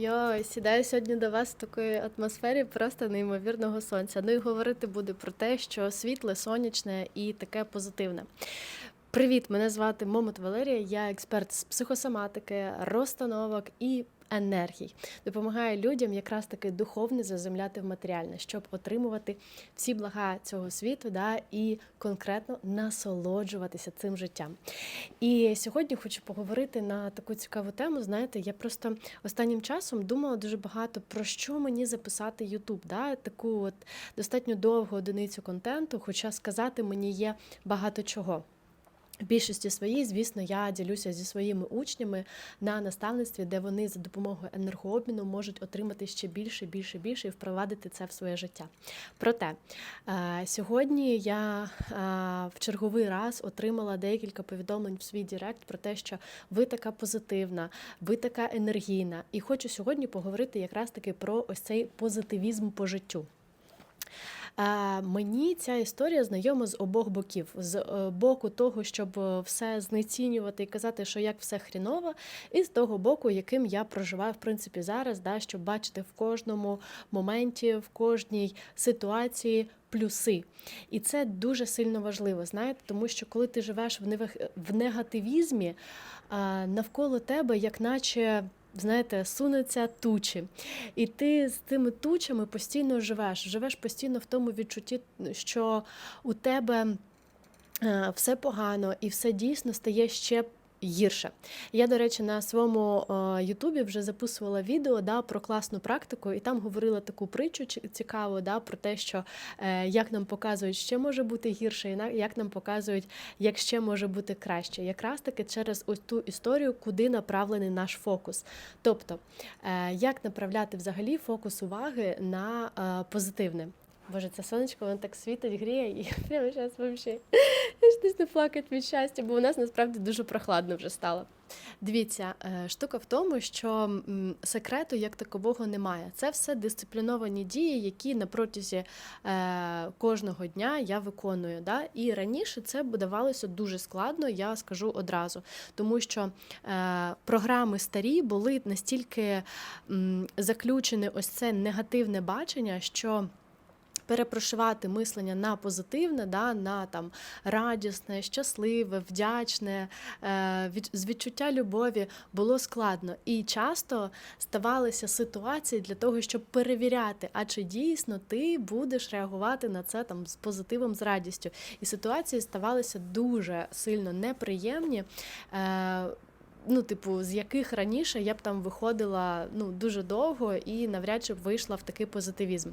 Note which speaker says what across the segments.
Speaker 1: Я сідаю сьогодні до вас в такої атмосфері просто неймовірного сонця. Ну і говорити буде про те, що світле, сонячне і таке позитивне. Привіт, мене звати Момот Валерія. Я експерт з психосоматики, розстановок і енергій. Допомагаю людям якраз таки духовне заземляти в матеріальне, щоб отримувати всі блага цього світу, да, і конкретно насолоджуватися цим життям. І сьогодні хочу поговорити на таку цікаву тему. Знаєте, я просто останнім часом думала дуже багато про що мені записати YouTube, да? таку от достатньо довгу одиницю контенту, хоча сказати мені є багато чого. Більшості своїй, звісно, я ділюся зі своїми учнями на наставництві, де вони за допомогою енергообміну можуть отримати ще більше, більше, більше і впровадити це в своє життя. Проте е, сьогодні я е, в черговий раз отримала декілька повідомлень в свій Директ про те, що ви така позитивна, ви така енергійна. І хочу сьогодні поговорити якраз таки про ось цей позитивізм по життю. Мені ця історія знайома з обох боків: з е, боку того, щоб е, все знецінювати і казати, що як все хріново, і з того боку, яким я проживаю в принципі зараз, да, щоб бачити в кожному моменті, в кожній ситуації. Плюси, і це дуже сильно важливо, знаєте, тому що коли ти живеш в негативізмі, навколо тебе, як наче знаєте, сунуться тучі. І ти з тими тучами постійно живеш. Живеш постійно в тому відчутті, що у тебе е, все погано і все дійсно стає ще. Гірше. Я, до речі, на своєму е, Ютубі вже записувала відео да, про класну практику, і там говорила таку притчу ці- цікаву да, про те, що е, як нам показують, ще може бути гірше, і як нам показують, як ще може бути краще. Якраз таки через ось ту історію, куди направлений наш фокус. Тобто, е, як направляти взагалі фокус уваги на позитивне. Боже, це сонечко, воно так світить, гріє, і прямо зараз десь не плакать від щастя, бо у нас насправді дуже прохладно вже стало. Дивіться, е, штука в тому, що секрету як такового немає. Це все дисципліновані дії, які на протязі е, кожного дня я виконую. Да? І раніше це давалося дуже складно, я скажу одразу. Тому що е, програми старі були настільки заключені ось це негативне бачення, що перепрошивати мислення на позитивне, да, на там радісне, щасливе, вдячне, е, з відчуття любові було складно. І часто ставалися ситуації для того, щоб перевіряти, а чи дійсно ти будеш реагувати на це там з позитивом, з радістю. І ситуації ставалися дуже сильно неприємні. Ну, типу, з яких раніше я б там виходила ну дуже довго і навряд чи б вийшла в такий позитивізм.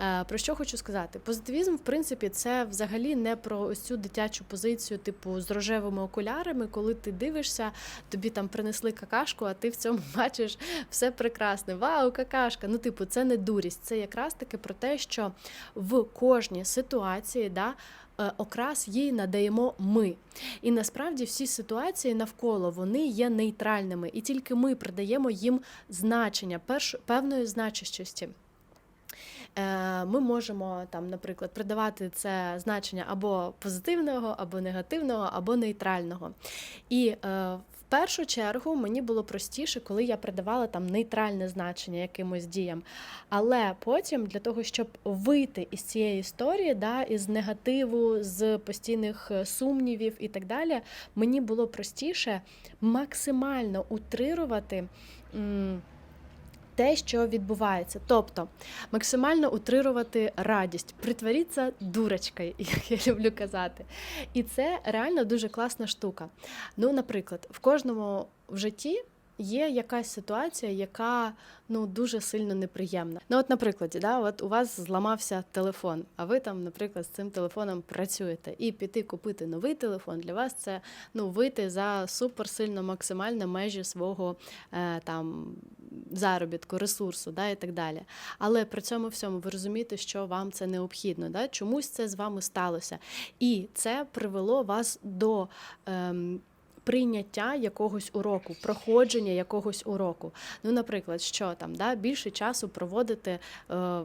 Speaker 1: Е, Про що хочу сказати? Позитивізм, в принципі, це взагалі не про ось цю дитячу позицію, типу з рожевими окулярами, коли ти дивишся, тобі там принесли какашку, а ти в цьому бачиш все прекрасне. Вау, какашка! Ну, типу, це не дурість. Це якраз таки про те, що в кожній ситуації да, окрас їй надаємо ми. І насправді всі ситуації навколо вони є нейтральними, і тільки ми придаємо їм значення, перш, певної значущості. Е, Ми можемо там, наприклад, придавати це значення або позитивного, або негативного, або нейтрального. І е, першу чергу мені було простіше, коли я придавала там нейтральне значення якимось діям. Але потім для того, щоб вийти із цієї історії, да, із негативу, з постійних е, сумнівів і так далі, мені було простіше максимально утрирувати. Те, що відбувається, тобто максимально утрирувати радість, притворіться дурочкою, як я люблю казати. І це реально дуже класна штука. Ну, наприклад, в кожному в житті є якась ситуація, яка ну дуже сильно неприємна. Ну, от, наприклад, да, от у вас зламався телефон, а ви там, наприклад, з цим телефоном працюєте. І піти купити новий телефон для вас це ну вийти за суперсильно максимально межі свого е, там заробітку, ресурсу, да, і так далі. Але при цьому всьому ви розумієте, що вам це необхідно. Да? Чомусь це з вами сталося. І це привело вас до. Ем, прийняття якогось уроку, проходження якогось уроку. Ну, наприклад, що там да, більше часу проводити е,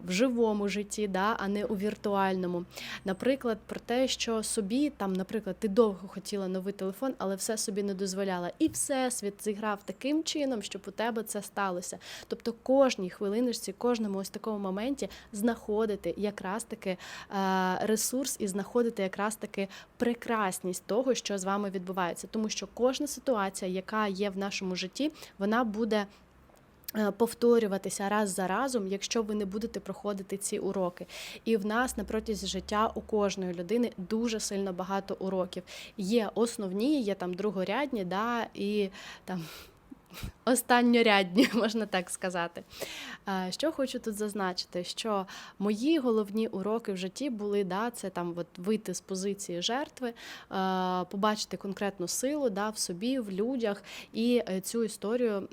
Speaker 1: в живому житті, да, а не у віртуальному. Наприклад, про те, що собі там, наприклад, ти довго хотіла новий телефон, але все собі не дозволяла. І всесвіт зіграв таким чином, щоб у тебе це сталося. Тобто, кожній хвилиночці, кожному ось такому моменті знаходити якраз таки е, ресурс і знаходити якраз таки прекрасність того, що з вами відбувається, тому що кожна ситуація, яка є в нашому житті, вона буде. е, Повторюватися раз за разом, якщо ви не будете проходити ці уроки. І в нас на протязі життя у кожної людини дуже сильно багато уроків. Є основні, є там другорядні, да, і там останньорядні, можна так сказати. Що хочу тут зазначити, що мої головні уроки в житті були, да, це там от вийти з позиції жертви, побачити конкретну силу да, в собі, в людях, і е, цю історію.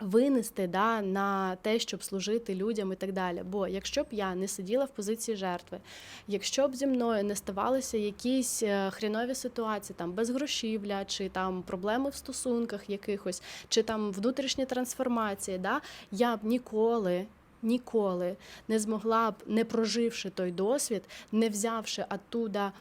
Speaker 1: Винести да, на те, щоб служити людям і так далі. Бо якщо б я не сиділа в позиції жертви, якщо б зі мною не ставалися якісь е, хрінові ситуації, там безгрошівля, чи там проблеми в стосунках якихось, чи там внутрішні трансформації, да, я б ніколи. Ніколи не змогла б, не проживши той досвід, не взявши оттуда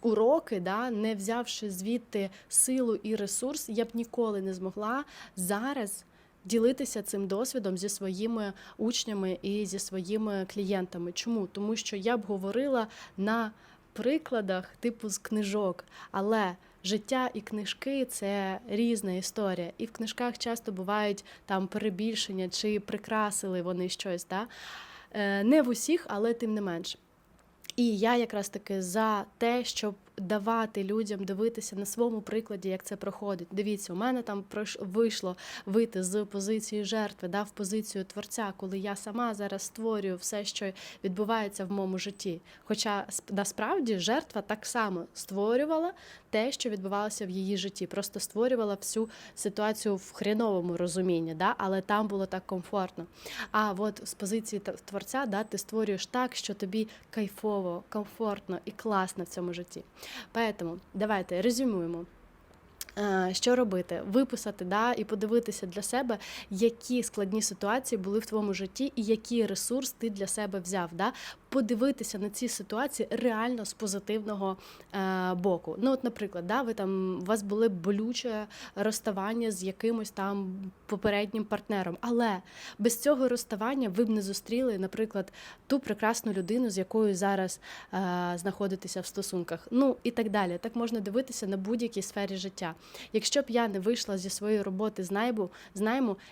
Speaker 1: уроки, да, не взявши звідти силу і ресурс, я б ніколи не змогла зараз ділитися цим досвідом зі своїми учнями і зі своїми клієнтами. Чому? Тому що я б говорила на прикладах типу з книжок, але життя і книжки це різна історія. І в книжках часто бувають там перебільшення чи прикрасили вони щось. Да? Е, Не в усіх, але тим не менш. І я якраз таки за те, щоб давати людям дивитися на своєму прикладі, як це проходить. Дивіться, у мене там вийшло вийти з позиції жертви, да, в позицію творця, коли я сама зараз створюю все, що відбувається в моєму житті. Хоча сп- насправді жертва так само створювала те, що відбувалося в її житті, просто створювала всю ситуацію в хреновому розумінні, да, але там було так комфортно. А от з позиції тв- творця, да, ти створюєш так, що тобі кайфово, комфортно і класно в цьому житті. Поэтому давайте резюмуємо. Е, Що робити? Виписати да, і подивитися для себе, які складні ситуації були в твоєму житті, і який ресурс ти для себе взяв. Да? Подивитися на ці ситуації реально з позитивного е, боку. Ну, от, наприклад, да, ви там у вас були болюче розставання з якимось там попереднім партнером, але без цього розставання ви б не зустріли, наприклад, ту прекрасну людину, з якою зараз е, знаходитеся в стосунках. Ну і так далі. Так можна дивитися на будь-якій сфері життя. Якщо б я не вийшла зі своєї роботи з найму, з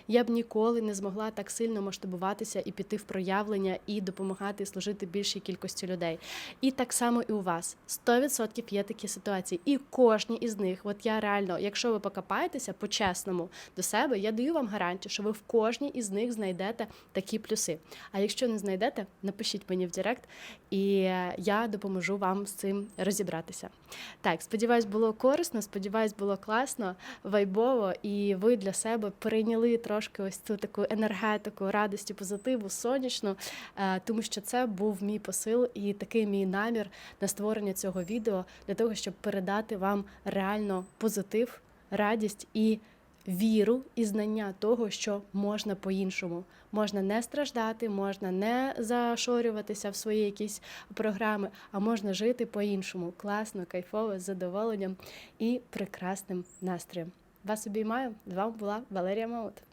Speaker 1: я б ніколи не змогла так сильно масштабуватися і піти в проявлення і допомагати і більшій кількості людей. І так само і у вас 100% є такі ситуації, і кожні із них, от я реально, якщо ви покопаєтеся по-чесному до себе, я даю вам гарантію, що ви в кожній із них знайдете такі плюси. А якщо не знайдете, напишіть мені в Директ, і е, я допоможу вам з цим розібратися. Так, сподіваюсь, було корисно, сподіваюсь, було класно, вайбово, і ви для себе перейняли трошки ось цю таку енергетику, радості, позитиву, сонячну, е, тому що це був мій посил і такий мій намір на створення цього відео для того, щоб передати вам реально позитив, радість і віру і знання того, що можна по-іншому. Можна не страждати, можна не зашорюватися в свої якісь програми, а можна жити по-іншому. Класно, кайфово, з задоволенням і прекрасним настроєм. Вас обіймаю. З вами була Валерія Маут.